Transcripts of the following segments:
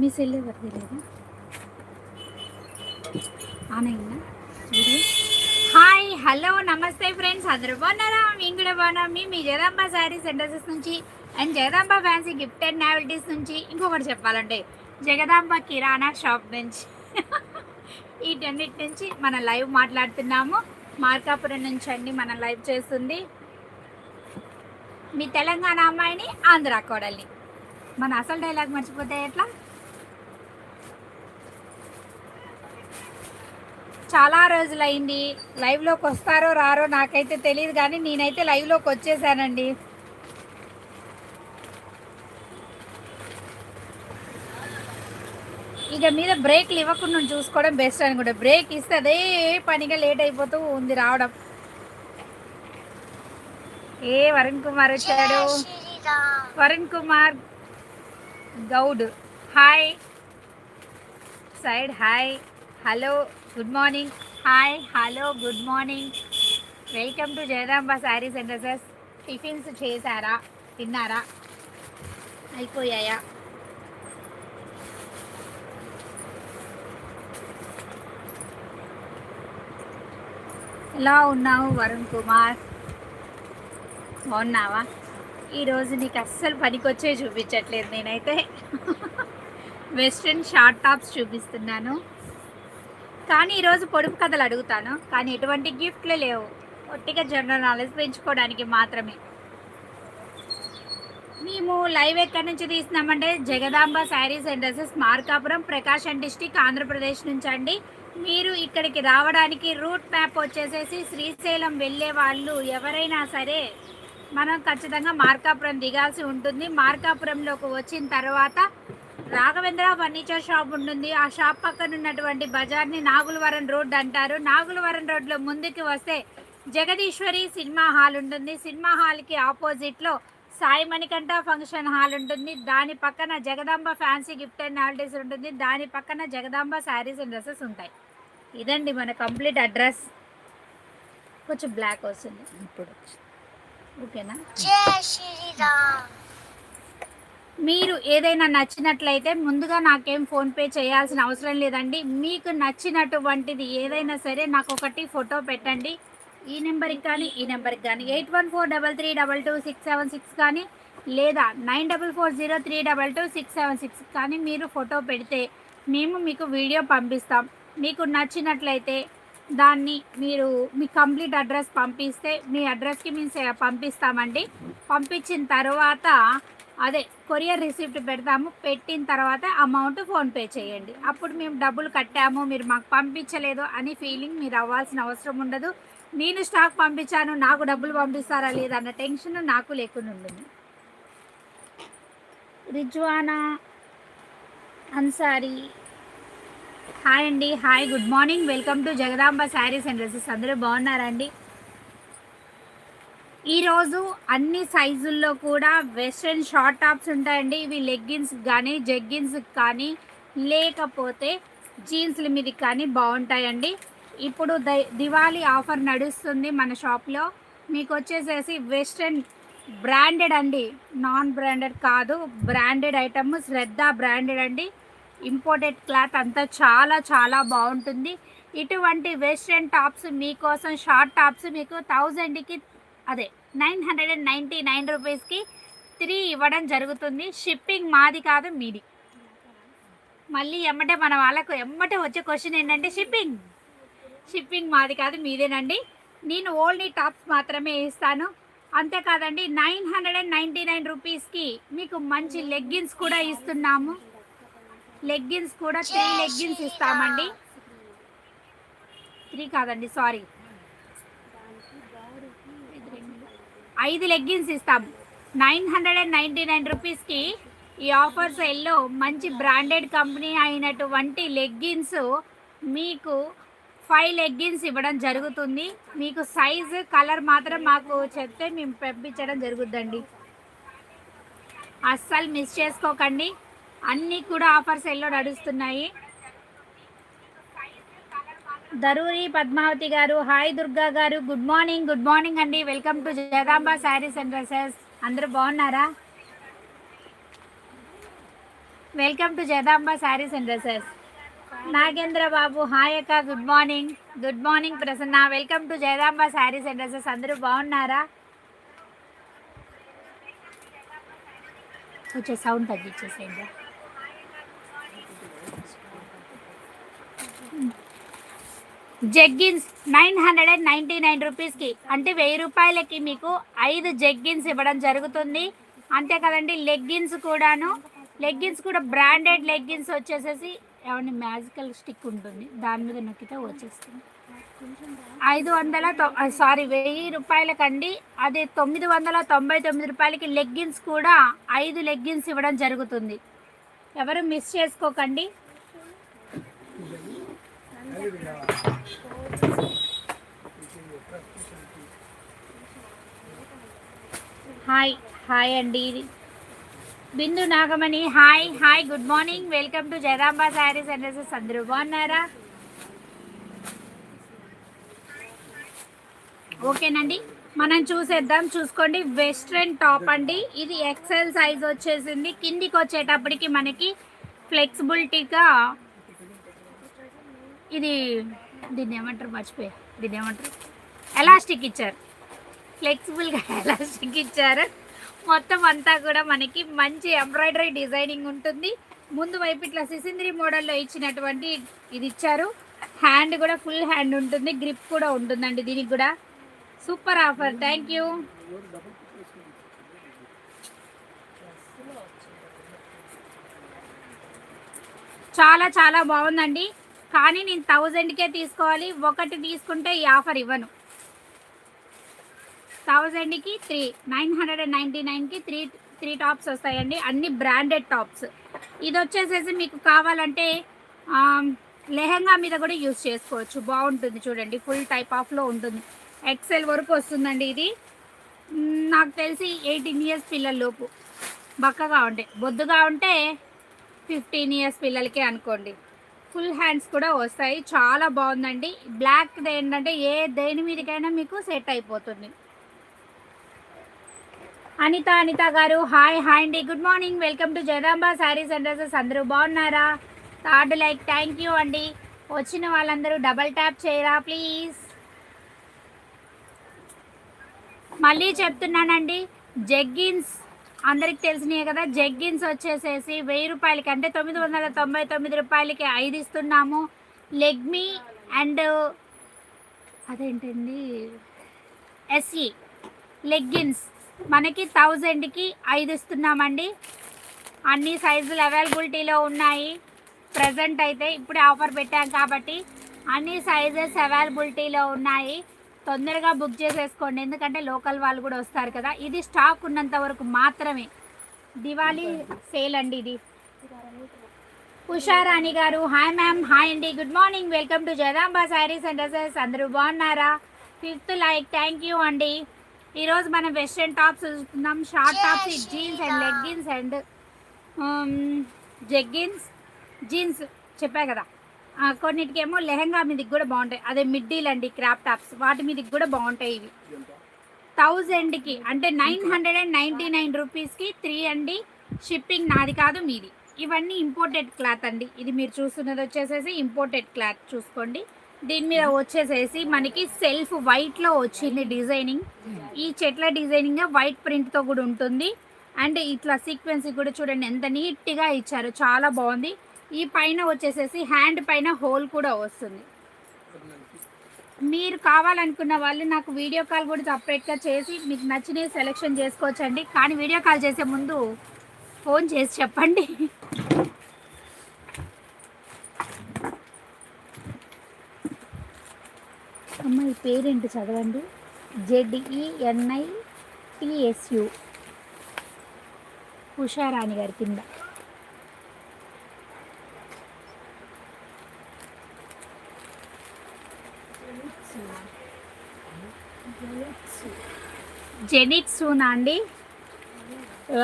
మీ cell ఎవరిది లేదా? On అయిందా హాయ్ హలో నమస్తే ఫ్రెండ్స్. అందరూ బాగున్నారా? మేము కూడా బాగున్నాం. మీ మీ జగదాంబ శారీ సెంటర్సెస్ నుంచి and Jagadamba fancy gift and novelties నుంచి ఇంకొకటి చెప్పాలంటే జగదాంబ కిరాణా షాప్ నుంచి వీటన్నిటి నుంచి మన లైవ్ మాట్లాడుతున్నాము. మార్కాపురం నుంచి అండి మన లైవ్ చేస్తుంది. మీ తెలంగాణ అమ్మాయిని ఆంధ్ర కోడల్ని. మన అసలు డైలాగ్ మర్చిపోతే ఎట్లా? చాలా రోజులైంది. లైవ్లోకి వస్తారో రారో నాకైతే తెలియదు కానీ నేనైతే లైవ్లోకి వచ్చేసానండి. ఇక మీద బ్రేక్లు ఇవ్వకుండా చూసుకోవడం బెస్ట్ అనుకుంటా బ్రేక్ ఇస్తే అదే పనిగా లేట్ అయిపోతూ ఉంది రావడం. ఏ వరుణ్ కుమార్ వచ్చాడు? Varun Kumar Goud. Hi. Side hi. Hello good morning. Hi hello good morning. Welcome to Jagadamba and సెంటర్సెస్ tiffins చేశారా? తిన్నారా? అయిపోయాయా? ఎలా ఉన్నావు వరుణ్ కుమార్? బాగున్నావా? ఈరోజు నీకు అస్సలు పనికొచ్చే చూపించట్లేదు. నేనైతే వెస్ట్రన్ షార్ట్ టాప్స్ చూపిస్తున్నాను. కానీ ఈరోజు పొడుపు కథలు అడుగుతాను. కానీ ఎటువంటి గిఫ్ట్లు లేవు. ఒట్టిగా జనరల్ నాలెడ్జ్ పెంచుకోవడానికి మాత్రమే. మేము లైవ్ ఎక్కడి నుంచి తీసినామంటే Jagadamba sarees and dresses Markapuram Prakasam district Andhra Pradesh నుంచి అండి. మీరు ఇక్కడికి రావడానికి రూట్ మ్యాప్ వచ్చేసేసి శ్రీశైలం వెళ్ళే వాళ్ళు ఎవరైనా సరే మనం ఖచ్చితంగా మార్కాపురం దిగాల్సి ఉంటుంది. మార్కాపురంలోకి వచ్చిన తర్వాత రాఘవేంద్ర ఫర్నిచర్ షాప్ ఉంటుంది. ఆ షాప్ పక్కన ఉన్నటువంటి బజార్ని నాగులవరం రోడ్ అంటారు. నాగులవరం రోడ్లో ముందుకు వస్తే జగదీశ్వరి సినిమా హాల్ ఉంటుంది. సినిమా హాల్కి ఆపోజిట్లో సాయి మణికంఠ ఫంక్షన్ హాల్ ఉంటుంది. దాని పక్కన Jagadamba fancy gift and holidays ఉంటుంది. దాని పక్కన జగదాంబ శారీస్ అండ్ డ్రెస్సెస్ ఉంటాయి. ఇదండి మన కంప్లీట్ అడ్రస్. కొంచెం బ్లాక్ వస్తుంది. ఇప్పుడు ఓకేనా? మీరు ఏదైనా నచ్చినట్లయితే ముందుగా నాకేం ఫోన్పే చేయాల్సిన అవసరం లేదండి. మీకు నచ్చినటువంటిది ఏదైనా సరే నాకు ఒకటి ఫోటో పెట్టండి. ఈ నెంబర్కి కానీ ఈ నెంబర్కి కానీ eight one four double three double two six seven six కానీ లేదా nine double four zero three double two six seven six కానీ మీరు ఫోటో పెడితే మేము మీకు వీడియో పంపిస్తాం. మీకు నచ్చినట్లయితే దాన్ని మీరు మీ కంప్లీట్ అడ్రస్ పంపిస్తే మీ అడ్రస్కి మేము సే- పంపిస్తామండి. పంపించిన తర్వాత అదే కొరియర్ రిసిప్ట్ పెడతాము. పెట్టిన తర్వాత అమౌంట్ ఫోన్పే చేయండి. అప్పుడు మేము డబ్బులు కట్టాము. మీరు మాకు పంపించలేదు అని ఫీలింగ్ మీరు అవ్వాల్సిన అవసరం ఉండదు. నేను స్టాక్ పంపించాను నాకు డబ్బులు పంపిస్తారా లేదా అన్న టెన్షన్ నాకు లేకుండా ఉంటుంది. రిజ్వానా అన్సారీ హాయ్ అండి hi good morning. Welcome to Jagadamba sarees and dresses. అందరూ బాగున్నారండి? ఈరోజు అన్ని సైజుల్లో కూడా వెస్ట్రన్ షార్ట్ టాప్స్ ఉంటాయండి. ఇవి లెగ్గిన్స్ కానీ జగ్గిన్స్ కానీ లేకపోతే జీన్స్ల మీద కానీ బాగుంటాయండి. ఇప్పుడు ద- దివాళీ ఆఫర్ నడుస్తుంది మన షాప్లో. మీకు వచ్చేసేసి వెస్ట్రన్ బ్రాండెడ్ అండి. నాన్ బ్రాండెడ్ కాదు బ్రాండెడ్ ఐటమ్ శ్రద్ధ బ్రాండెడ్ అండి. ఇంపోర్టెడ్ క్లాత్ అంతా చాలా చాలా బాగుంటుంది. ఇటువంటి వెస్ట్రన్ టాప్స్ మీకోసం షార్ట్ టాప్స్ మీకు థౌజండ్కి అదే nine hundred and ninety nine రూపీస్కి త్రీ ఇవ్వడం జరుగుతుంది. షిప్పింగ్ మాది కాదు మీది. మళ్ళీ ఎమ్మటే మన వాళ్ళకు ఎమ్మటే వచ్చే క్వశ్చన్ ఏంటంటే షిప్పింగ్. షిప్పింగ్ మాది కాదు మీదేనండి. నేను ఓన్లీ టాప్స్ మాత్రమే ఇస్తాను. అంతేకాదండి nine hundred and ninety nine రూపీస్కి మీకు మంచి లెగ్గిన్స్ కూడా ఇస్తున్నాము. లెగ్గిన్స్ కూడా త్రీ లెగ్గిన్స్ ఇస్తామండి. త్రీ కాదండి సారీ. ఐదు లెగ్గిన్స్ ఇస్తాం. Nine hundred and ninety nine రూపీస్కి ఈ ఆఫర్ సెల్లో మంచి బ్రాండెడ్ కంపెనీ అయినటువంటి లెగ్గిన్స్ మీకు ఫైవ్ లెగ్గిన్స్ ఇవ్వడం జరుగుతుంది. మీకు సైజు కలర్ మాత్రం మాకు చెప్తే మేము పంపించడం జరుగుద్దండి. అస్సలు మిస్ చేసుకోకండి. అన్నీ కూడా ఆఫర్ సెల్లో నడుస్తున్నాయి. దరూరి పద్మావతి గారు హాయ్ దుర్గా గారు గుడ్ మార్నింగ్ గుడ్ మార్నింగ్ అండి. Welcome to Jagadamba sarees and dresses అందరూ బాగున్నారా? Welcome to Jagadamba sarees and dresses Nagendra Babu hi అక్క good morning good morning Prasanna. Welcome to Jagadamba sarees and dresses అందరూ బాగున్నారా? వచ్చే sound తగ్గించేసేయండి. Jeggings nine hundred and ninety nine రూపీస్కి. అంటే వెయ్యి రూపాయలకి మీకు ఐదు జగ్గిన్స్ ఇవ్వడం జరుగుతుంది. అంతే కదండి లెగ్గిన్స్ కూడాను. లెగ్గిన్స్ కూడా బ్రాండెడ్ లెగ్గిన్స్ వచ్చేసేసి ఏమన్నా మ్యాజికల్ స్టిక్ ఉంటుంది. దాని మీద నొక్కితే వచ్చేస్తుంది. ఐదు వందల సారీ వెయ్యి రూపాయలకండి. అది తొమ్మిది వందల తొంభై తొమ్మిది రూపాయలకి లెగ్గిన్స్ కూడా ఐదు లెగ్గిన్స్ ఇవ్వడం జరుగుతుంది. ఎవరు మిస్ చేసుకోకండి. హాయ్ హాయ్ అండి. Bindu Nagamani hi hi good morning. Welcome to Jagadamba sarees and dresses. అందరూ బాగున్నారా? ఓకేనండి. మనం చూసేద్దాం. చూసుకోండి. వెస్ట్రన్ టాప్ అండి. ఇది ఎక్సెల్ సైజ్ వచ్చేసింది. కిందికి వచ్చేటప్పటికి మనకి ఫ్లెక్సిబిలిటీగా ఇది దీన్ని ఏమంటారు మర్చిపోయా. దీన్ని ఏమంటారు? ఎలాస్టిక్ ఇచ్చారు. ఫ్లెక్సిబుల్గా ఎలాస్టిక్ ఇచ్చారు. మొత్తం అంతా కూడా మనకి మంచి ఎంబ్రాయిడరీ డిజైనింగ్ ఉంటుంది. ముందు వైపు ఇట్లా సిసింద్రి మోడల్లో ఇచ్చినటువంటి ఇది ఇచ్చారు. హ్యాండ్ కూడా ఫుల్ హ్యాండ్ ఉంటుంది. గ్రిప్ కూడా ఉంటుందండి దీనికి కూడా. సూపర్ ఆఫర్ థ్యాంక్ యూ చాలా చాలా బాగుందండి. కానీ నేను థౌజండ్కే తీసుకోవాలి ఒకటి తీసుకుంటే ఈ ఆఫర్ ఇవ్వను. థౌజండ్కి three nine hundred and ninety నైన్కి త్రీ త్రీ టాప్స్ వస్తాయండి అన్ని బ్రాండెడ్ టాప్స్. ఇది వచ్చేసేసి మీకు కావాలంటే లెహంగా మీద కూడా యూస్ చేసుకోవచ్చు. బాగుంటుంది చూడండి ఫుల్ టైప్ ఆఫ్లో ఉంటుంది. ఎక్సెల్ వరకు వస్తుందండి ఇది. నాకు తెలిసి ఎయిటీన్ ఇయర్స్ పిల్లల లోపు. బక్కగా ఉండే బొద్దుగా ఉంటే ఫిఫ్టీన్ ఇయర్స్ పిల్లలకే అనుకోండి. ఫుల్ హ్యాండ్స్ కూడా వస్తాయి. చాలా బాగుందండి. బ్లాక్ ఏంటంటే ఏ దేని మీదకైనా మీకు సెట్ అయిపోతుంది. అనిత అనిత గారు హాయ్ హాయ్ అండి. Good morning. Welcome to Jagadamba sarees and dresses. అందరూ బాగున్నారా? Third like. థ్యాంక్ యూ అండి. వచ్చిన వాళ్ళందరూ డబల్ ట్యాప్ చేయరా ప్లీజ్? మళ్ళీ చెప్తున్నానండి. జగ్గిన్స్ అందరికి తెలిసినాయి కదా జగ్గిన్స్ వచ్చేసేసి వెయ్యి రూపాయలకి అంటే తొమ్మిది వందల తొంభై తొమ్మిది రూపాయలకి ఐదు ఇస్తున్నాము. లెగ్మీ అండ్ అదేంటండి? ఎస్ఈ. లెగ్గిన్స్ మనకి థౌజండ్కి ఐదు ఇస్తున్నామండి. అన్ని సైజులు అవైలబిలిటీలో ఉన్నాయి. ప్రజెంట్ అయితే ఇప్పుడే ఆఫర్ పెట్టాం కాబట్టి అన్ని సైజెస్ అవైలబిలిటీలో ఉన్నాయి. తొందరగా బుక్ చేసేసుకోండి. ఎందుకంటే లోకల్ వాళ్ళు కూడా వస్తారు కదా. ఇది స్టాక్ ఉన్నంత వరకు మాత్రమే. దివాళీ సేల్ అండి ఇది. ఉషారాణి గారు హాయ్ మ్యామ్ హాయ్ అండి good morning. Welcome to Jagadamba sarees and dresses. అందరూ బాగున్నారా? ఫిఫ్త్ లైక్ థ్యాంక్ యూ అండి. ఈరోజు మనం వెస్ట్రన్ టాప్స్ చూస్తున్నాం. Short tops jeans and leggings and jeggings jeans చెప్పా కదా. కొన్నిటికేమో లెహంగా మీదకి కూడా బాగుంటాయి. అదే మిడ్డీలు అండి క్రాప్ టాప్స్. వాటి మీదకి కూడా బాగుంటాయి ఇవి. థౌజండ్కి అంటే nine hundred and ninety nine రూపీస్కి త్రీ అండి. షిప్పింగ్ నాది కాదు మీది. ఇవన్నీ ఇంపోర్టెడ్ క్లాత్ అండి. ఇది మీరు చూస్తున్నది వచ్చేసేసి ఇంపోర్టెడ్ క్లాత్ చూసుకోండి. దీని మీద వచ్చేసేసి మనకి సెల్ఫ్ వైట్లో వచ్చింది డిజైనింగ్. ఈ చెట్ల డిజైనింగ్ వైట్ ప్రింట్తో కూడా ఉంటుంది. అండ్ ఇట్లా సీక్వెన్స్ కూడా చూడండి ఎంత నీట్గా ఇచ్చారు. చాలా బాగుంది. ఈ పైన వచ్చేసేసి హ్యాండ్ పైన హోల్ కూడా వస్తుంది. మీరు కావాలనుకున్న వాళ్ళు నాకు వీడియో కాల్ కూడా సపరేట్గా చేసి మీకు నచ్చినవి సెలెక్షన్ చేసుకోవచ్చండి. కానీ వీడియో కాల్ చేసే ముందు ఫోన్ చేసి చెప్పండి. అమ్మాయి పేరేంటి చదవండి? జెడ్ఈఎన్ఐ టిఎస్యు ఉషారాణి గారి కింద. జెనిట్ సూనా అండి?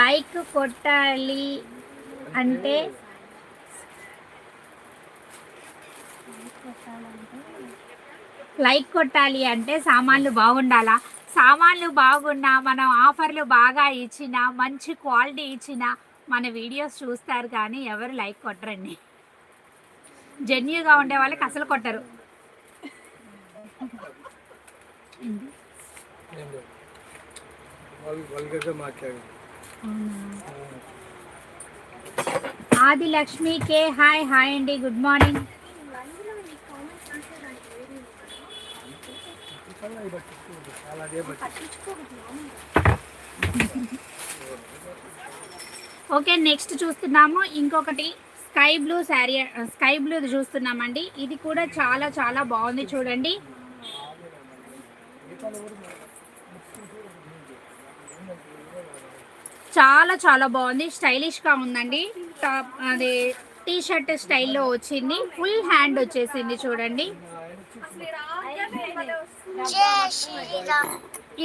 లైక్ కొట్టాలి అంటే లైక్ కొట్టాలి అంటే సామాన్లు బాగుండాలా? సామాన్లు బాగున్నా మనం ఆఫర్లు బాగా ఇచ్చిన మంచి క్వాలిటీ ఇచ్చిన మన వీడియోస్ చూస్తారు కానీ ఎవరు లైక్ కొట్టరండి. జెన్యుగా ఉండే వాళ్ళకి అసలు కొట్టరు. వాళ్ళు మాట్లాడారు Adi Lakshmi K hi hi అండి గుడ్ మార్నింగ్. ఓకే నెక్స్ట్ చూస్తున్నాము. ఇంకొకటి sky blue sari sky blue చూస్తున్నామండి. ఇది కూడా చాలా చాలా బాగుంది చూడండి. చాలా చాలా బాగుంది. స్టైలిష్గా ఉందండి. టాప్ అది టీ షర్ట్ స్టైల్లో వచ్చింది. ఫుల్ హ్యాండ్ వచ్చేసింది చూడండి.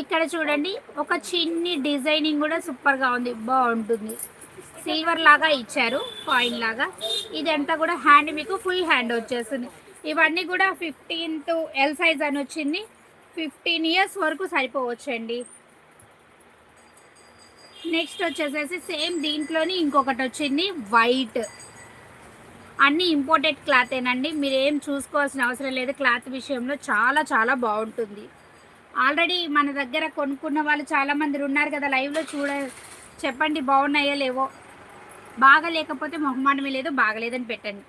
ఇక్కడ చూడండి ఒక చిన్ని డిజైనింగ్ కూడా సూపర్గా ఉంది. బాగుంటుంది. సిల్వర్ లాగా ఇచ్చారు కాయిన్ లాగా. ఇదంతా కూడా హ్యాండ్ మీకు ఫుల్ హ్యాండ్ వచ్చేస్తుంది ఇవన్నీ కూడా ఫిఫ్టీన్ టు ఎల్ సైజ్ అని వచ్చింది. ఫిఫ్టీన్ ఇయర్స్ వరకు సరిపోవచ్చండి. నెక్స్ట్ వచ్చేసేసి సేమ్ దీంట్లోని ఇంకొకటి వచ్చింది వైట్ అన్ని ఇంపోర్టెడ్ క్లాతేనండి మీరు ఏం చూసుకోవాల్సిన అవసరం లేదు. క్లాత్ విషయంలో చాలా చాలా బాగుంటుంది. ఆల్రెడీ మన దగ్గర కొనుక్కున్న వాళ్ళు చాలామంది ఉన్నారు కదా లైవ్లో చూడ చెప్పండి బాగున్నాయో లేవో. బాగా లేకపోతే మొహమాటమే లేదు బాగలేదని పెట్టండి.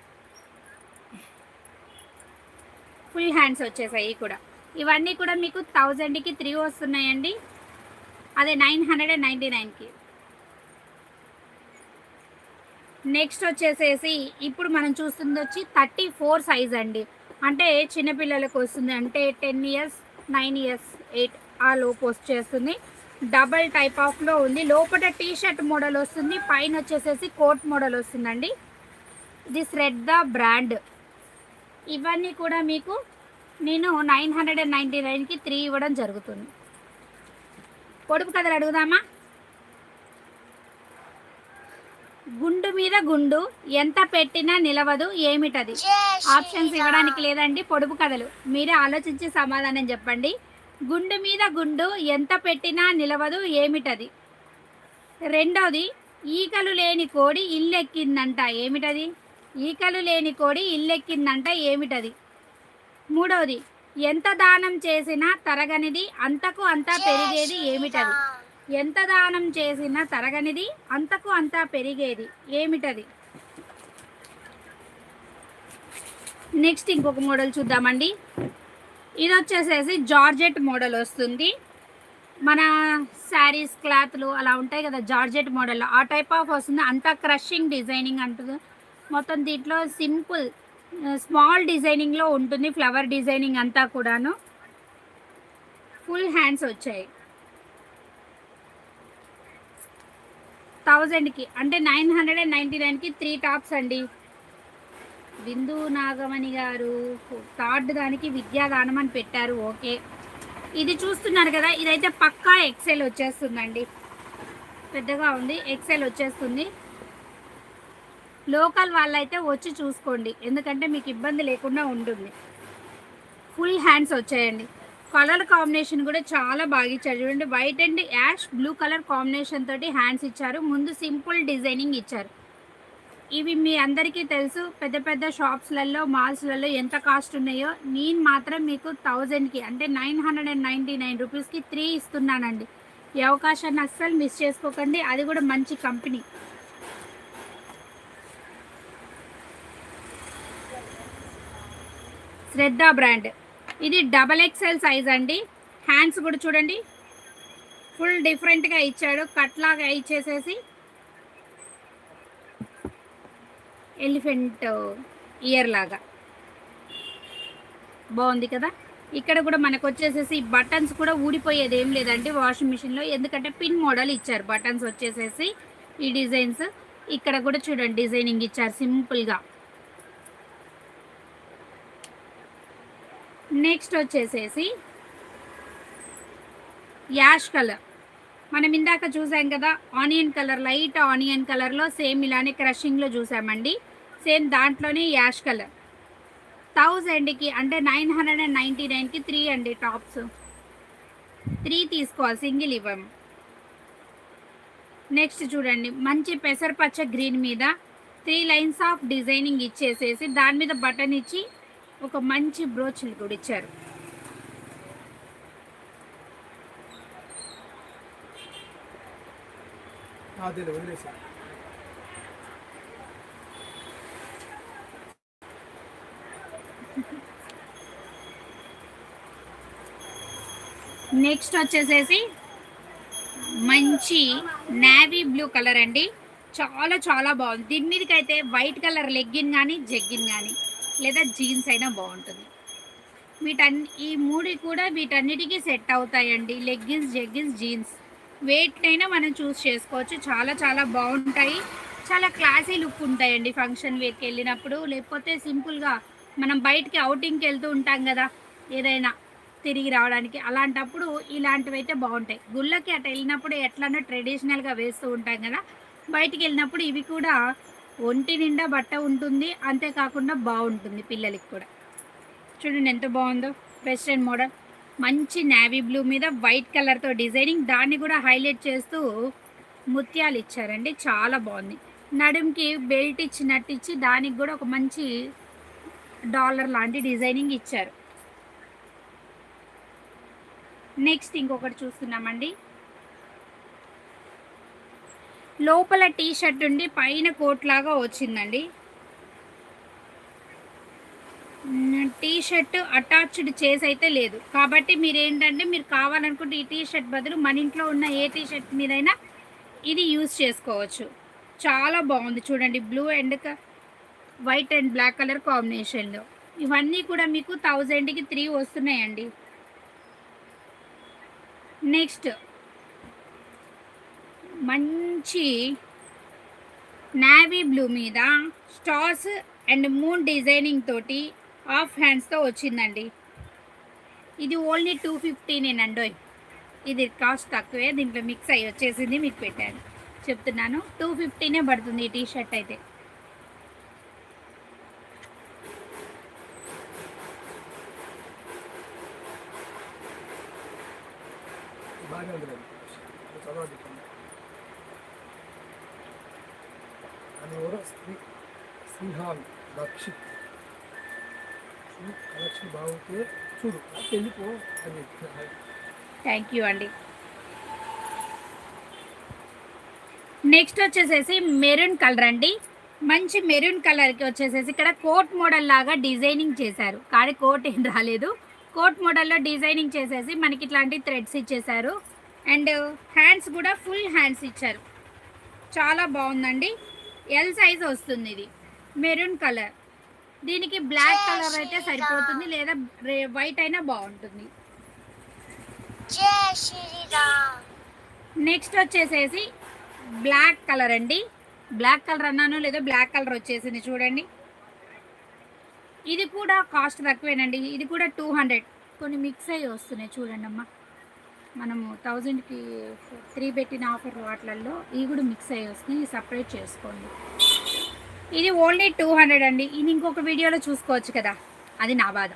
ఫుల్ హ్యాండ్స్ వచ్చేసాయి కూడా. ఇవన్నీ కూడా మీకు థౌజండ్కి త్రీ వస్తున్నాయండి. అదే నైన్ హండ్రెడ్ అండ్ నైంటీ నైన్కి. నెక్స్ట్ వచ్చేసేసి ఇప్పుడు మనం చూస్తుంది వచ్చి థర్టీ ఫోర్ సైజ్ అండి. అంటే చిన్నపిల్లలకు వస్తుంది. అంటే ten years nine years eight ఆ లోపు వచ్చేస్తుంది డబల్ టైప్ ఆఫ్లో ఉంది. లోపల టీ షర్ట్ మోడల్ వస్తుంది. పైన వచ్చేసేసి కోట్ మోడల్ వస్తుందండి. ఇది రెడ్ ద బ్రాండ్. ఇవన్నీ కూడా మీకు నేను నైన్ హండ్రెడ్ అండ్ నైంటీ నైన్కి త్రీ ఇవ్వడం జరుగుతుంది. పొడుపు కథలు అడుగుదామా? గుండు మీద గుండు ఎంత పెట్టినా నిలవదు ఏమిటది? ఆప్షన్స్ ఇవ్వడానికి లేదండి పొడుపు కథలు. మీరే ఆలోచించి సమాధానం చెప్పండి. గుండు మీద గుండు ఎంత పెట్టినా నిలవదు ఏమిటది? రెండోది ఈకలు లేని కోడి ఇల్లెక్కిందంట ఏమిటది? ఈకలు లేని కోడి ఇల్లెక్కిందంట ఏమిటది? మూడవది ఎంత దానం చేసినా తరగనిది అంతకు అంతా పెరిగేది ఏమిటది? ఎంత దానం చేసినా తరగనిది అంతకు అంతా పెరిగేది ఏమిటది? నెక్స్ట్ ఇంకొక మోడల్ చూద్దామండి. ఇది వచ్చేసేసి జార్జెట్ మోడల్ వస్తుంది. మన శారీస్ క్లాత్లు అలా ఉంటాయి కదా జార్జెట్ మోడల్. ఆ టైప్ ఆఫ్ వస్తుంది. అంతా క్రషింగ్ డిజైనింగ్ అంటుంది మొత్తం దీంట్లో సింపుల్ స్మాల్ డిజైనింగ్లో ఉంటుంది ఫ్లవర్ డిజైనింగ్ అంతా కూడాను. ఫుల్ హ్యాండ్స్ వచ్చాయి. థౌజండ్కి అంటే నైన్ హండ్రెడ్ అండ్ నైంటీ నైన్కి త్రీ టాప్స్ అండి. బిందు నాగమణి గారు థర్డ్ దానికి విద్యాదానం అని పెట్టారు ఓకే. ఇది చూస్తున్నారు కదా ఇదైతే పక్కా ఎక్సెల్ వచ్చేస్తుందండి. పెద్దగా ఉంది ఎక్సెల్ వచ్చేస్తుంది. లోకల్ వాళ్ళైతే వచ్చి చూసుకోండి. ఎందుకంటే మీకు ఇబ్బంది లేకుండా ఉంటుంది. ఫుల్ హ్యాండ్స్ వచ్చాయండి. కలర్ కాంబినేషన్ కూడా చాలా బాగా ఇచ్చారు. చూడండి white and ash blue colour combination తోటి హ్యాండ్స్ ఇచ్చారు. ముందు సింపుల్ డిజైనింగ్ ఇచ్చారు. ఇవి మీ అందరికీ తెలుసు. పెద్ద పెద్ద షాప్స్లలో మాల్స్లలో ఎంత కాస్ట్ ఉన్నాయో. నేను మాత్రం మీకు థౌజండ్కి అంటే nine hundred and ninety nine రూపీస్కి త్రీ ఇస్తున్నానండి. ఈ అవకాశాన్ని అస్సలు మిస్ చేసుకోకండి. అది కూడా మంచి కంపెనీ శ్రద్ధ బ్రాండ్. ఇది డబల్ ఎక్స్ఎల్ సైజ్ అండి. హ్యాండ్స్ కూడా చూడండి. ఫుల్ డిఫరెంట్గా ఇచ్చాడు. కట్లాగా ఇచ్చేసేసి ఎలిఫెంట్ ఇయర్ లాగా. బాగుంది కదా? ఇక్కడ కూడా మనకు వచ్చేసేసి బటన్స్ కూడా ఊడిపోయేది ఏం లేదండి వాషింగ్ మిషన్లో ఎందుకంటే పిన్ మోడల్ ఇచ్చారు బటన్స్ వచ్చేసేసి ఈ డిజైన్స్. ఇక్కడ కూడా చూడండి డిజైనింగ్ ఇచ్చారు సింపుల్గా నెక్స్ట్ వచ్చేసేసి యాష్ కలర్. మనం ఇందాక చూసాం కదా ఆనియన్ కలర్ లైట్ ఆనియన్ కలర్లో సేమ్ ఇలానే క్రషింగ్లో చూసామండి. సేమ్ దాంట్లోనే యాష్ కలర్. థౌజండ్కి అంటే నైన్ హండ్రెడ్ అండ్ నైంటీ నైన్కి త్రీ అండి టాప్స్. త్రీ తీసుకోవాలి సింగిల్ ఇవ్వము. నెక్స్ట్ చూడండి మంచి పెసరపచ్చ గ్రీన్ మీద త్రీ లైన్స్ ఆఫ్ డిజైనింగ్ ఇచ్చేసేసి దాని మీద బటన్ ఇచ్చి ఒక మంచి బ్రోచ్లు కూడా ఇచ్చారు. నెక్స్ట్ వచ్చేసేసి మంచి నావీ బ్లూ కలర్ అండి. చాలా చాలా బాగుంది. దీని మీదకి అయితే వైట్ కలర్ లెగ్గిన్ కానీ జగ్గిన్ కానీ లేదా జీన్స్ అయినా బాగుంటుంది. వీటన్ ఈ మూడు కూడా వీటన్నిటికీ సెట్ అవుతాయండి. Leggings jeggings jeans. వెయిట్నైనా మనం చూస్ చేసుకోవచ్చు. చాలా చాలా బాగుంటాయి. చాలా క్లాసీ లుక్ ఉంటాయండి ఫంక్షన్ వేర్కి వెళ్ళినప్పుడు. లేకపోతే సింపుల్గా మనం బయటికి అవుటింగ్కి వెళ్తూ ఉంటాం కదా ఏదైనా తిరిగి రావడానికి. అలాంటప్పుడు ఇలాంటివి అయితే బాగుంటాయి. గుళ్ళకి అటు వెళ్ళినప్పుడు ఎట్లన్నా ట్రెడిషనల్గా వేస్తూ ఉంటాం కదా బయటికి వెళ్ళినప్పుడు ఇవి కూడా ఒంటి నిండా బట్ట ఉంటుంది అంతేకాకుండా బాగుంటుంది పిల్లలకి కూడా. చూడండి ఎంత బాగుందో వెస్ట్రన్ మోడల్. మంచి నావీ బ్లూ మీద వైట్ కలర్తో డిజైనింగ్. దాన్ని కూడా హైలైట్ చేస్తూ ముత్యాలు ఇచ్చారండి. చాలా బాగుంది. నడుంకి బెల్ట్ ఇచ్చినట్టు ఇచ్చి దానికి కూడా ఒక మంచి డాలర్ లాంటి డిజైనింగ్ ఇచ్చారు. నెక్స్ట్ ఇంకొకటి చూస్తున్నామండి. లోపల టీ షర్ట్ ఉండి పైన కోట్ లాగా వచ్చిందండి. టీ షర్ట్ అటాచ్డ్ చేసి అయితే లేదు. కాబట్టి మీరు ఏంటంటే మీరు కావాలనుకుంటే ఈ టీ షర్ట్ బదులు మన ఇంట్లో ఉన్న ఏ టీ షర్ట్ మీదైనా ఇది యూజ్ చేసుకోవచ్చు. చాలా బాగుంది చూడండి blue and white and black colour కాంబినేషన్లో. ఇవన్నీ కూడా మీకు థౌజండ్కి త్రీ వస్తున్నాయండి. నెక్స్ట్ మంచి నావీ బ్లూ మీద స్టార్స్ అండ్ మూన్ డిజైనింగ్ తోటి హాఫ్ హ్యాండ్స్తో వచ్చిందండి. ఇది ఓన్లీ టూ ఫిఫ్టీనేనండో ఇది కాస్ట్ తక్కువే దీంట్లో మిక్స్ అయ్యి వచ్చేసింది మీకు పెట్టాను. చెప్తున్నాను టూ ఫిఫ్టీనే పడుతుంది ఈ టీ షర్ట్ అయితే బాగానే ఉంది అది చదవండి అని ఎవరో శ్రీ శ్రీహాన్ రక్షిత్ కలెక్షన్ బాగుంటే చూడు. వెళ్ళిపో అని చెప్తున్నా. థ్యాంక్ యూ అండి. నెక్స్ట్ వచ్చేసేసి మెరూన్ కలర్ అండి. మంచి మెరూన్ కలర్కి వచ్చేసేసి ఇక్కడ కోట్ మోడల్ లాగా డిజైనింగ్ చేశారు. కానీ కోట్ ఏం రాలేదు. కోట్ మోడల్లో డిజైనింగ్ చేసేసి మనకి ఇట్లాంటి థ్రెడ్స్ ఇచ్చేసారు అండ్ హ్యాండ్స్ కూడా ఫుల్ హ్యాండ్స్ ఇచ్చారు. చాలా బాగుందండి. ఎల్ సైజ్ వస్తుంది ఇది. Maroon colour. దీనికి బ్లాక్ కలర్ అయితే సరిపోతుంది లేదా వైట్ అయినా బాగుంటుంది. నెక్స్ట్ వచ్చేసేసి బ్లాక్ కలర్ అండి. బ్లాక్ కలర్ అన్నాను లేదా బ్లాక్ కలర్ వచ్చేసింది చూడండి. ఇది కూడా కాస్ట్ తక్కువేనండి. ఇది కూడా టూ హండ్రెడ్. కొన్ని మిక్స్ అయ్యి వస్తున్నాయి చూడండి అమ్మా. మనము థౌజండ్కి త్రీ పెట్టిన ఆఫర్ వాటిలలో ఇవి కూడా మిక్స్ అయ్యి వస్తున్నాయి. సపరేట్ చేసుకోండి. ఇది ఓన్లీ టూ హండ్రెడ్ అండి. ఇది ఇంకొక వీడియోలో చూసుకోవచ్చు కదా. అది నా బాధ.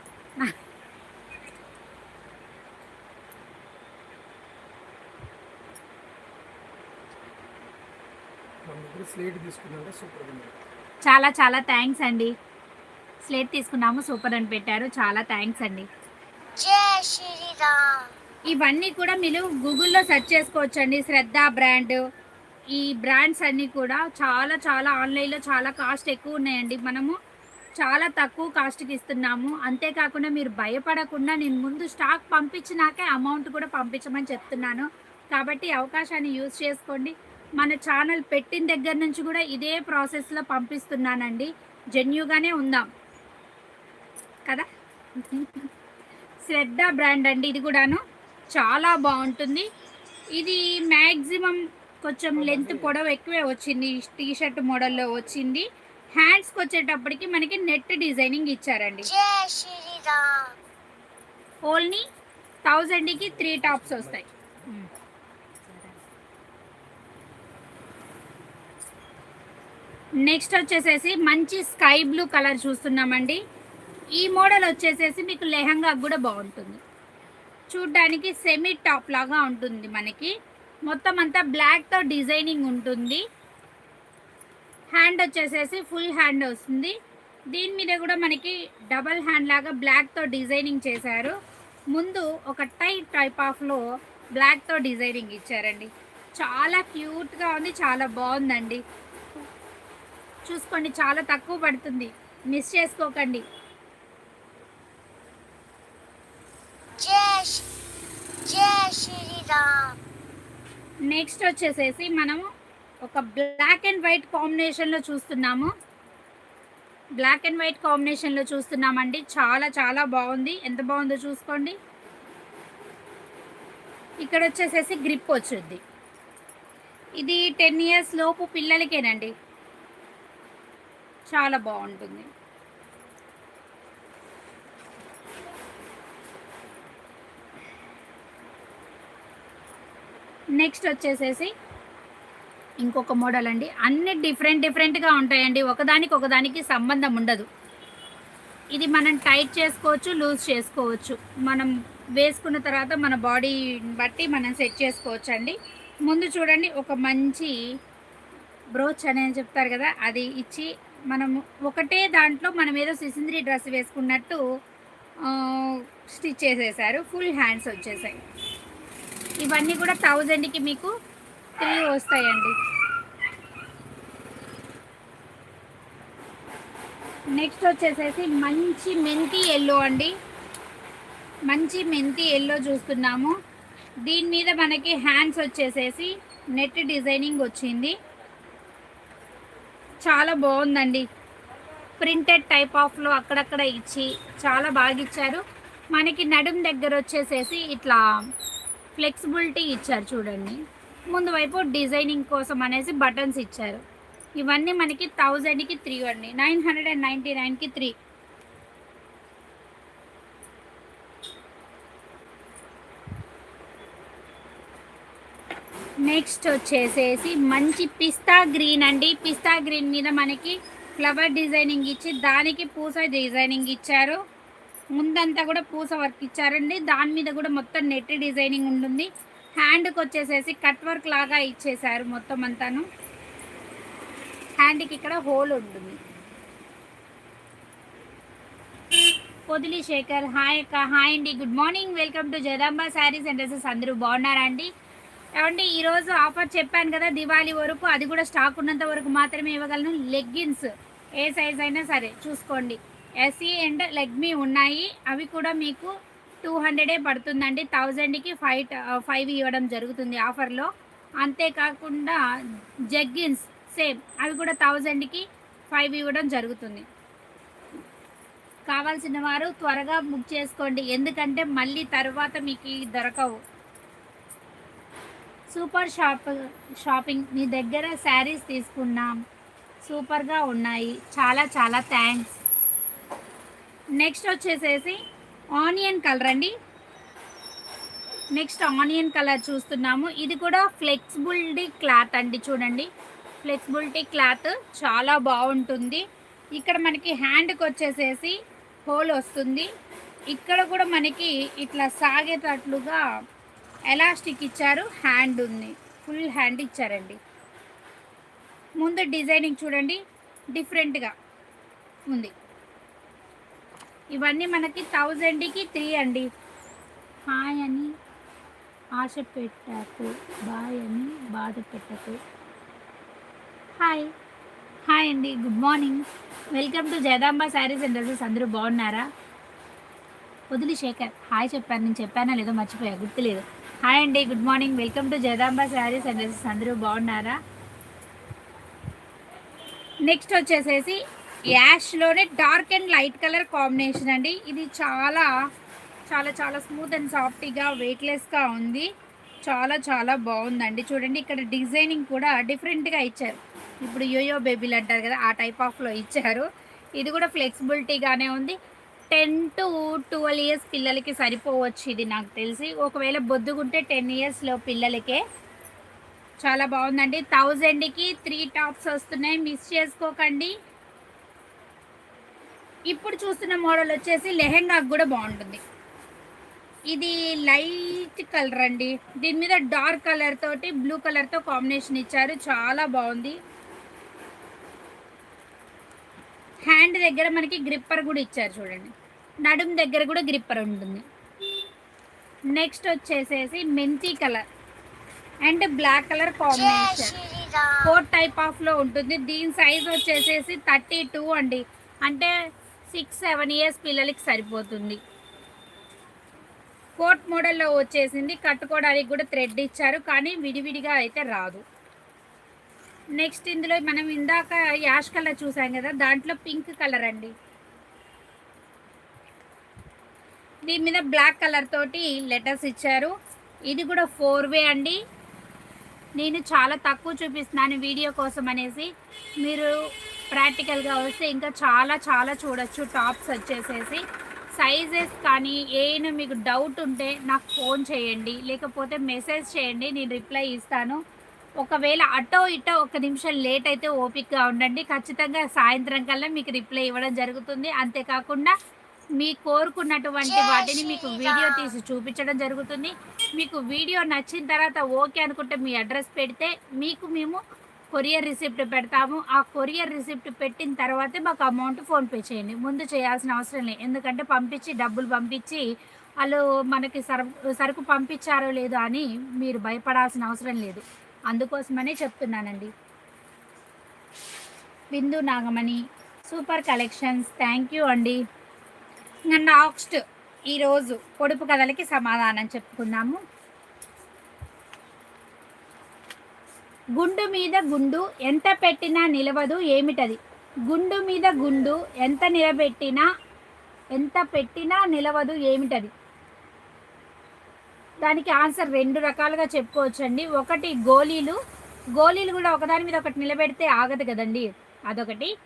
మన దగ్గర స్లేట్ తీసుకున్నాక సూపర్ ఉంది. చాలా చాలా థ్యాంక్స్ అండి. స్లేట్ తీసుకున్నాము సూపర్ అని పెట్టారు. చాలా థ్యాంక్స్ అండి. జై శ్రీరామ్. ఇవన్నీ కూడా మీరు గూగుల్లో సెర్చ్ చేసుకోవచ్చు అండి శ్రద్ధ బ్రాండ్ ఈ బ్రాండ్స్ అన్నీ కూడా చాలా చాలా ఆన్లైన్లో చాలా కాస్ట్ ఎక్కువ ఉన్నాయండి. మనము చాలా తక్కువ కాస్ట్కి ఇస్తున్నాము. అంతేకాకుండా మీరు భయపడకుండా నేను ముందు స్టాక్ పంపించినాకే అమౌంట్ కూడా పంపించమని చెప్తున్నాను. కాబట్టి అవకాశాన్ని యూజ్ చేసుకోండి. మన ఛానల్ పెట్టిన దగ్గర నుంచి కూడా ఇదే ప్రాసెస్లో పంపిస్తున్నానండి. జెన్యుగానే ఉందాం. కదా? శ్రద్ధ బ్రాండ్ అండి ఇది కూడాను. చాలా బాగుంటుంది. ఇది మ్యాక్సిమం కొంచెం లెంత్ పొడవు ఎక్కువే వచ్చింది. టీ షర్ట్ మోడల్లో వచ్చింది. హ్యాండ్స్కి వచ్చేటప్పటికి మనకి నెట్ డిజైనింగ్ ఇచ్చారండి. ఓన్లీ థౌజండ్కి త్రీ టాప్స్ వస్తాయి. నెక్స్ట్ వచ్చేసేసి మంచి స్కై బ్లూ కలర్ చూస్తున్నామండి. ఈ మోడల్ వచ్చేసేసి మీకు లెహంగా కూడా బాగుంటుంది. చూడ్డానికి సెమీ టాప్ లాగా ఉంటుంది మనకి. మొత్తం అంతా బ్లాక్తో డిజైనింగ్ ఉంటుంది. హ్యాండ్ వచ్చేసేసి ఫుల్ హ్యాండ్ వస్తుంది. దీని మీద కూడా మనకి డబల్ హ్యాండ్ లాగా బ్లాక్తో డిజైనింగ్ చేశారు. ముందు ఒక టైట్ టైప్ ఆఫ్లో బ్లాక్తో డిజైనింగ్ ఇచ్చారండి. చాలా క్యూట్గా ఉంది చాలా బాగుందండి. చూసుకోండి చాలా తక్కువ పడుతుంది. మిస్ చేసుకోకండి. జై శ్రీరామ్. నెక్స్ట్ వచ్చేసేసి మనము ఒక బ్లాక్ అండ్ వైట్ కాంబినేషన్లో చూస్తున్నాము. బ్లాక్ అండ్ వైట్ కాంబినేషన్లో చూస్తున్నామండి. చాలా చాలా బాగుంది. ఎంత బాగుందో చూసుకోండి. ఇక్కడ వచ్చేసేసి గ్రిప్ వచ్చుద్ది ఇది టెన్ ఇయర్స్ లోపు పిల్లలకేనండి. చాలా బాగుంటుంది. నెక్స్ట్ వచ్చేసేసి ఇంకొక మోడల్ అండి. అన్ని డిఫరెంట్ డిఫరెంట్గా ఉంటాయండి. ఒకదానికి ఒకదానికి సంబంధం ఉండదు. ఇది మనం టైట్ చేసుకోవచ్చు లూజ్ చేసుకోవచ్చు. మనం వేసుకున్న తర్వాత మన బాడీ బట్టి మనం సెట్ చేసుకోవచ్చు అండి ముందు చూడండి ఒక మంచి బ్రోచ్ అనేది చెప్తారు కదా అది ఇచ్చి మనము ఒకటే దాంట్లో మనం ఏదో సిసింద్రి డ్రెస్ వేసుకున్నట్టు స్టిచ్ చేసేసారు. ఫుల్ హ్యాండ్స్ వచ్చేసాయి. ఇవన్నీ కూడా థౌజండ్కి మీకు త్రీ వస్తాయండి. నెక్స్ట్ వచ్చేసేసి మంచి మెంతి ఎల్లో అండి. మంచి మెంతి ఎల్లో చూస్తున్నాము. దీని మీద మనకి హ్యాండ్స్ వచ్చేసేసి నెట్ డిజైనింగ్ వచ్చింది. చాలా బాగుందండి. ప్రింటెడ్ టైప్ ఆఫ్లో అక్కడక్కడ ఇచ్చి చాలా బాగా ఇచ్చారు. మనకి నడుం దగ్గర వచ్చేసేసి ఇట్లా ఫ్లెక్సిబిలిటీ ఇచ్చారు చూడండి. ముందు వైపు డిజైనింగ్ కోసం అనేసి బటన్స్ ఇచ్చారు. ఇవన్నీ మనకి థౌజండ్కి త్రీ అండి. నైన్ హండ్రెడ్ అండ్ నైంటీ నైన్కి త్రీ నెక్స్ట్ వచ్చేసేసి మంచి పిస్తా గ్రీన్ అండి. పిస్తా గ్రీన్ మీద మనకి ఫ్లవర్ డిజైనింగ్ ఇచ్చి దానికి పూస డిజైనింగ్ ఇచ్చారు. ముందంతా కూడా పూస వర్క్ ఇచ్చారండి. దాని మీద కూడా మొత్తం నెట్ డిజైనింగ్ ఉంటుంది. హ్యాండ్కి వచ్చేసేసి కట్ వర్క్ లాగా ఇచ్చేసారు మొత్తం అంతాను. హ్యాండ్కి ఇక్కడ హోల్ ఉంటుంది. పొదిలి శేఖర్ హాయ్ అక్క హాయ్ అండి. Good morning welcome to Jadamba sarees and dresses అందరూ బాగున్నారా అండి? ఏమండి ఈరోజు ఆఫర్ చెప్పాను కదా దివాళీ వరకు. అది కూడా స్టాక్ ఉన్నంత వరకు మాత్రమే ఇవ్వగలను. లెగ్గిన్స్ ఏ సైజ్ అయినా సరే చూసుకోండి. ఎస్సీ అండ్ లెగ్మీ ఉన్నాయి. అవి కూడా మీకు టూ హండ్రెడే పడుతుందండి. థౌజండ్కి ఫైవ్ ఫైవ్ ఇవ్వడం జరుగుతుంది ఆఫర్లో. అంతేకాకుండా జగ్గిన్స్ సేమ్. అవి కూడా థౌజండ్కి ఫైవ్ ఇవ్వడం జరుగుతుంది. కావాల్సిన వారు త్వరగా బుక్ చేసుకోండి. ఎందుకంటే మళ్ళీ తర్వాత మీకు దొరకవు. Super shop shopping. మీ దగ్గర శారీస్ తీసుకున్నాం. సూపర్గా ఉన్నాయి. చాలా చాలా థ్యాంక్స్. నెక్స్ట్ వచ్చేసేసి ఆనియన్ కలర్ అండి. నెక్స్ట్ ఆనియన్ కలర్ చూస్తున్నాము. ఇది కూడా ఫ్లెక్సిబిలిటీ క్లాత్ అండి చూడండి. ఫ్లెక్సిబిలిటీ క్లాత్ చాలా బాగుంటుంది. ఇక్కడ మనకి హ్యాండ్కి వచ్చేసేసి హోల్ వస్తుంది. ఇక్కడ కూడా మనకి ఇట్లా సాగేటట్లుగా ఎలాస్టిక్ ఇచ్చారు హ్యాండ్ ఉంది. ఫుల్ హ్యాండ్ ఇచ్చారండి. ముందు డిజైనింగ్ చూడండి డిఫరెంట్గా ఉంది. ఇవన్నీ మనకి థౌజండ్కి త్రీ అండి. హాయ్ అని ఆశ పెట్టకు బాయ్ అని బాధ పెట్టకు. హాయ్. హాయ్ అండి good morning. Welcome to Jayadamba sarees and dresses. అందరూ బాగున్నారా? వదిలి శేఖర్ హాయ్ చెప్పాను నేను చెప్పానా లేదో మర్చిపోయా గుర్తులేదు. హాయ్ అండి good morning. Welcome to Jayadamba sarees and dresses. అందరూ బాగున్నారా? నెక్స్ట్ వచ్చేసేసి యాష్లోనే dark and light colour combination అండి. ఇది చాలా చాలా చాలా స్మూత్ అండ్ సాఫ్టీగా వెయిట్లెస్గా ఉంది. చాలా చాలా బాగుందండి. చూడండి ఇక్కడ డిజైనింగ్ కూడా డిఫరెంట్గా ఇచ్చారు. ఇప్పుడు యోయో బేబీలు అంటారు కదా ఆ టైప్ ఆఫ్లో ఇచ్చారు. ఇది కూడా ఫ్లెక్సిబిలిటీగానే ఉంది. టెన్ టు ట్వెల్వ్ ఇయర్స్ పిల్లలకి సరిపోవచ్చు ఇది నాకు తెలిసి. ఒకవేళ బొద్దుగుంటే టెన్ ఇయర్స్లో పిల్లలకే. చాలా బాగుందండి. థౌజండ్కి త్రీ టాప్స్ వస్తున్నాయి. మిస్ చేసుకోకండి. ఇప్పుడు చూస్తున్న మోడల్ వచ్చేసి లెహెంగాకి కూడా బాగుంటుంది. ఇది లైట్ కలర్ అండి. దీని మీద డార్క్ కలర్ తోటి బ్లూ కలర్తో కాంబినేషన్ ఇచ్చారు. చాలా బాగుంది. హ్యాండ్ దగ్గర మనకి గ్రిప్పర్ కూడా ఇచ్చారు చూడండి. నడుం దగ్గర కూడా గ్రిప్పర్ ఉంటుంది. నెక్స్ట్ వచ్చేసేసి మెంతి colour and black colour combination. Four type ఆఫ్లో ఉంటుంది. దీని సైజ్ వచ్చేసేసి థర్టీ టూ అండి. అంటే సిక్స్ సెవెన్ ఇయర్స్ పిల్లలకి సరిపోతుంది. కోట్ మోడల్లో వచ్చేసింది. కట్టుకోవడానికి కూడా థ్రెడ్ ఇచ్చారు కానీ విడివిడిగా అయితే రాదు. నెక్స్ట్ ఇందులో మనం ఇందాక యాష్ కలర్ చూసాం కదా దాంట్లో పింక్ కలర్ అండి. దీని మీద బ్లాక్ కలర్ తోటి లెటర్స్ ఇచ్చారు. ఇది కూడా ఫోర్ వే అండి. నేను చాలా తక్కువ చూపిస్తున్నాను వీడియో కోసం అనేసి. మీరు ప్రాక్టికల్గా వస్తే ఇంకా చాలా చాలా చూడొచ్చు. టాప్స్ వచ్చేసేసి. సైజెస్ కానీ ఏమైనా మీకు డౌట్ ఉంటే నాకు ఫోన్ చేయండి. లేకపోతే మెసేజ్ చేయండి నేను రిప్లై ఇస్తాను. ఒకవేళ అటో ఇటో ఒక నిమిషం లేట్ అయితే ఓపిక్గా ఉండండి. ఖచ్చితంగా సాయంత్రం కల్లా మీకు రిప్లై ఇవ్వడం జరుగుతుంది. అంతేకాకుండా మీ కోరుకున్నటువంటి వాటిని మీకు వీడియో తీసి చూపించడం జరుగుతుంది. మీకు వీడియో నచ్చిన తర్వాత ఓకే అనుకుంటే మీ అడ్రస్ పెడితే మీకు మేము కొరియర్ రిసిప్ట్ పెడతాము. ఆ కొరియర్ రిసిప్ట్ పెట్టిన తర్వాతే మాకు అమౌంట్ ఫోన్పే చేయండి. ముందు చేయాల్సిన అవసరం లేదు. ఎందుకంటే పంపించి డబ్బులు పంపించి వాళ్ళు మనకి సరుకు సరుకు పంపించారో లేదో అని మీరు భయపడాల్సిన అవసరం లేదు. అందుకోసమనే చెప్తున్నానండి. Bindu Nagamani super collections. Thank you అండి. ఇంకా నెక్స్ట్ ఈరోజు పొడుపు కథలకి సమాధానం చెప్పుకుందాము. గుండు మీద గుండు ఎంత పెట్టినా నిలవదు ఏమిటది? గుండు మీద గుండు ఎంత నిలబెట్టినా ఎంత పెట్టినా నిలవదు ఏమిటది? దానికి ఆన్సర్ రెండు రకాలుగా చెప్పుకోవచ్చండి. ఒకటి గోళీలు. గోళీలు కూడా ఒకదాని మీద ఒకటి నిలబెడితే ఆగదు కదండి. అదొకటి.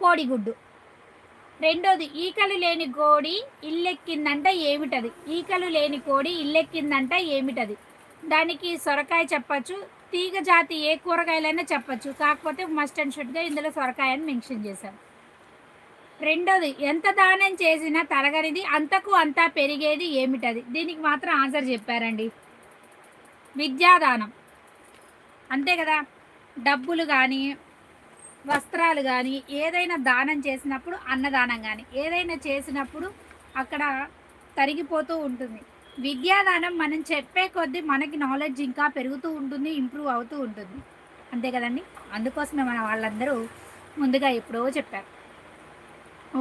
కోడిగుడ్డు రెండోది ఈకలు లేని కోడి ఇల్లెక్కిందంట ఏమిటది? ఈకలు లేని కోడి ఇల్లెక్కిందంట ఏమిటది? దానికి సొరకాయ చెప్పచ్చు తీగ జాతి ఏ కూరగాయలైనా చెప్పచ్చు. కాకపోతే మస్ట్ అండ్ షుడ్గా ఇందులో సొరకాయ అని మెన్షన్ చేశాం రెండోది ఎంత దానం చేసినా తరగనిది అంతకు అంతా పెరిగేది ఏమిటది? దీనికి మాత్రం ఆన్సర్ చెప్పారండి. విద్యాదానం. అంతే కదా? డబ్బులు కానీ వస్త్రాలు కానీ ఏదైనా దానం చేసినప్పుడు అన్నదానం కానీ ఏదైనా చేసినప్పుడు అక్కడ తరిగిపోతూ ఉంటుంది. విద్యాదానం మనం చెప్పే కొద్దీ మనకి నాలెడ్జ్ ఇంకా పెరుగుతూ ఉంటుంది ఇంప్రూవ్ అవుతూ ఉంటుంది. అంతే కదండి? అందుకోసమే మన వాళ్ళందరూ ముందుగా ఎప్పుడో చెప్పారు.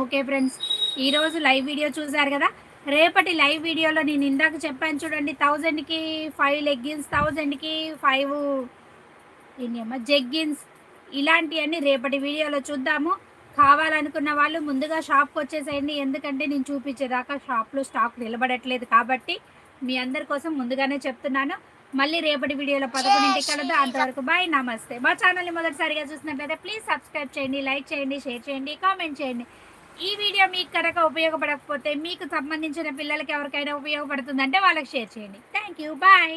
ఓకే ఫ్రెండ్స్ ఈరోజు లైవ్ వీడియో చూశారు కదా? రేపటి లైవ్ వీడియోలో నేను ఇందాక చెప్పాను చూడండి థౌజండ్కి ఫైవ్ లెగ్గిన్స్ థౌజండ్కి ఫైవ్ ఏంటమ్మా జెగ్గిన్స్ ఇలాంటివన్నీ రేపటి వీడియోలో చూద్దాము. కావాలనుకున్న వాళ్ళు ముందుగా షాప్కి వచ్చేసేయండి. ఎందుకంటే నేను చూపించేదాకా షాప్లో స్టాక్ నిలబడట్లేదు కాబట్టి మీ అందరి కోసం ముందుగానే చెప్తున్నాను. మళ్ళీ రేపటి వీడియోలో పదకొండింటికి కలదు అంతవరకు బాయ్ నమస్తే. మా ఛానల్ని మొదటిసారిగా చూసినట్లయితే ప్లీజ్ సబ్స్క్రైబ్ చేయండి లైక్ చేయండి షేర్ చేయండి కామెంట్ చేయండి. ఈ వీడియో మీకు కనుక ఉపయోగపడకపోతే మీకు సంబంధించిన పిల్లలకి ఎవరికైనా ఉపయోగపడుతుందంటే వాళ్ళకి షేర్ చేయండి. Thank you bye